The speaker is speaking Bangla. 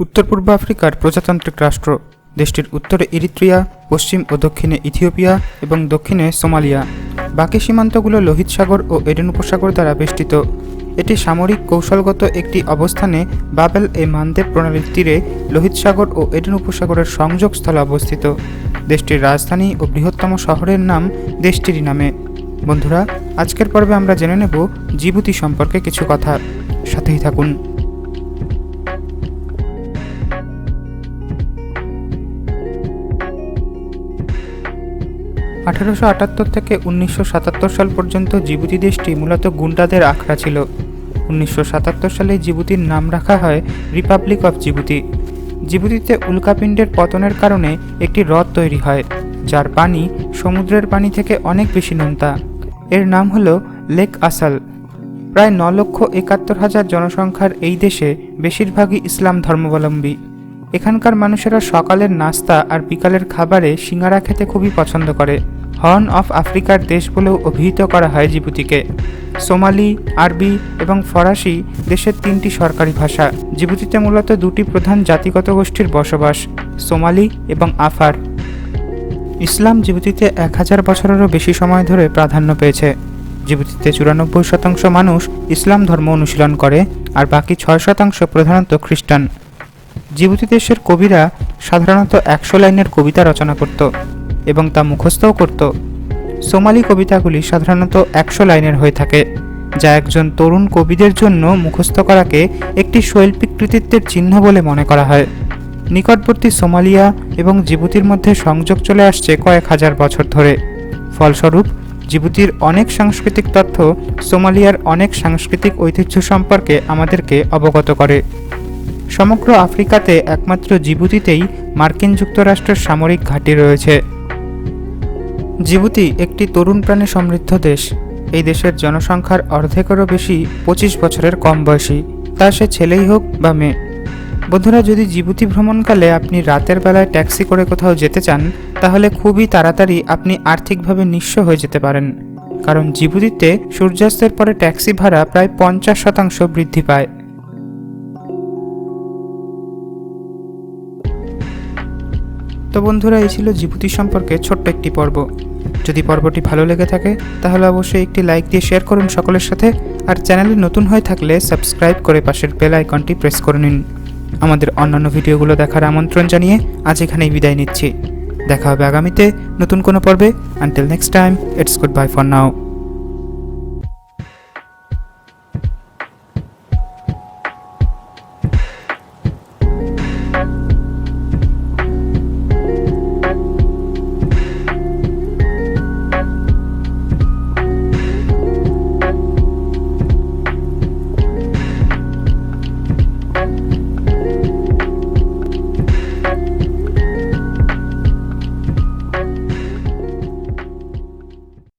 উত্তর পূর্ব আফ্রিকার প্রজাতান্ত্রিক রাষ্ট্র, দেশটির উত্তরে ইরিত্রিয়া, পশ্চিম ও দক্ষিণে ইথিওপিয়া এবং দক্ষিণে সোমালিয়া। বাকি সীমান্তগুলো লোহিত সাগর ও এডেন উপসাগর দ্বারা বেষ্টিত। এটি সামরিক কৌশলগত একটি অবস্থানে বাবেল এ মানদেব প্রণালীর তীরে লোহিত সাগর ও এডেন উপসাগরের সংযোগস্থলে অবস্থিত। দেশটির রাজধানী ও বৃহত্তম শহরের নাম দেশটিরই নামে। বন্ধুরা, আজকের পর্বে আমরা জেনে নেব জিবুতি সম্পর্কে কিছু কথা। সাথেই থাকুন। আঠারোশো আটাত্তর থেকে উনিশশো সাতাত্তর সাল পর্যন্ত জিবুতি দেশটি মূলত গুন্ডাদের আখড়া ছিল। উনিশশো সাতাত্তর সালে জিবুতির নাম রাখা হয় রিপাবলিক অফ জিবুতি। জিবুতিতে উল্কাপিণ্ডের পতনের কারণে একটি হ্রদ তৈরি হয়, যার পানি সমুদ্রের পানি থেকে অনেক বেশি নোনতা। এর নাম হলো লেক আসাল। প্রায় ন লক্ষ একাত্তর হাজার জনসংখ্যার এই দেশে বেশিরভাগই ইসলাম ধর্মাবলম্বী। এখানকার মানুষেরা সকালের নাস্তা আর বিকালের খাবারে সিঙ্গারা খেতে খুবই পছন্দ করে। হর্ন অফ আফ্রিকার দেশ বলেও অভিহিত করা হয় জিবুতিকে। সোমালি, আরবি এবং ফরাসি দেশের তিনটি সরকারি ভাষা। জিবুতিতে মূলত দুটি প্রধান জাতিগত গোষ্ঠীর বসবাস, সোমালি এবং আফার। ইসলাম জিবুতিতে এক হাজার বছরেরও বেশি সময় ধরে প্রাধান্য পেয়েছে। জিবুতিতে চুরানব্বই শতাংশ মানুষ ইসলাম ধর্ম অনুশীলন করে আর বাকি ছয় শতাংশ প্রধানত খ্রিস্টান। জিবুতি দেশের কবিরা সাধারণত একশো লাইনের কবিতা রচনা করত। এবং তা মুখস্থও করত। সোমালি কবিতাগুলি সাধারণত একশো লাইনের হয়ে থাকে, যা একজন তরুণ কবিদের জন্য মুখস্থ করাকে একটি শৈল্পিক কৃতিত্বের চিহ্ন বলে মনে করা হয়। নিকটবর্তী সোমালিয়া এবং জিবুতির মধ্যে সংযোগ চলে আসছে কয়েক হাজার বছর ধরে। ফলস্বরূপ, জিবুতির অনেক সাংস্কৃতিক তথ্য সোমালিয়ার অনেক সাংস্কৃতিক ঐতিহ্য সম্পর্কে আমাদেরকে অবগত করে। সমগ্র আফ্রিকাতে একমাত্র জিবুতিতেই মার্কিন যুক্তরাষ্ট্রের সামরিক ঘাঁটি রয়েছে। জিবুতি একটি তরুণ প্রাণী সমৃদ্ধ দেশ। এই দেশের জনসংখ্যার অর্ধেকেরও বেশি পঁচিশ বছরের কম বয়সী। তা সে ছেলেই হোক বা মেয়ে। বন্ধুরা, যদি জিবুতি ভ্রমণকালে আপনি রাতের বেলায় ট্যাক্সি করে কোথাও যেতে চান, তাহলে খুবই তাড়াতাড়ি আপনি আর্থিকভাবে নিঃস্ব হয়ে যেতে পারেন। কারণ জিবুতিতে সূর্যাস্তের পরে ট্যাক্সি ভাড়া প্রায় পঞ্চাশ শতাংশ বৃদ্ধি পায়। তো বন্ধুরা এই ছিল জিবুতি সম্পর্কে ছোট্ট একটি পর্ব। যদি পর্বটি ভালো লেগে থাকে, তাহলে অবশ্যই একটি লাইক দিয়ে শেয়ার করুন সকলের সাথে, আর চ্যানেলে নতুন হয়ে থাকলে সাবস্ক্রাইব করে পাশের বেল আইকনটি প্রেস করে নিন। আমাদের অন্যান্য ভিডিওগুলো দেখার আমন্ত্রণ জানিয়ে আজ এখানেই বিদায় নিচ্ছি। দেখা হবে আগামীতে নতুন কোনো পর্বে। Until next time it's good bye for now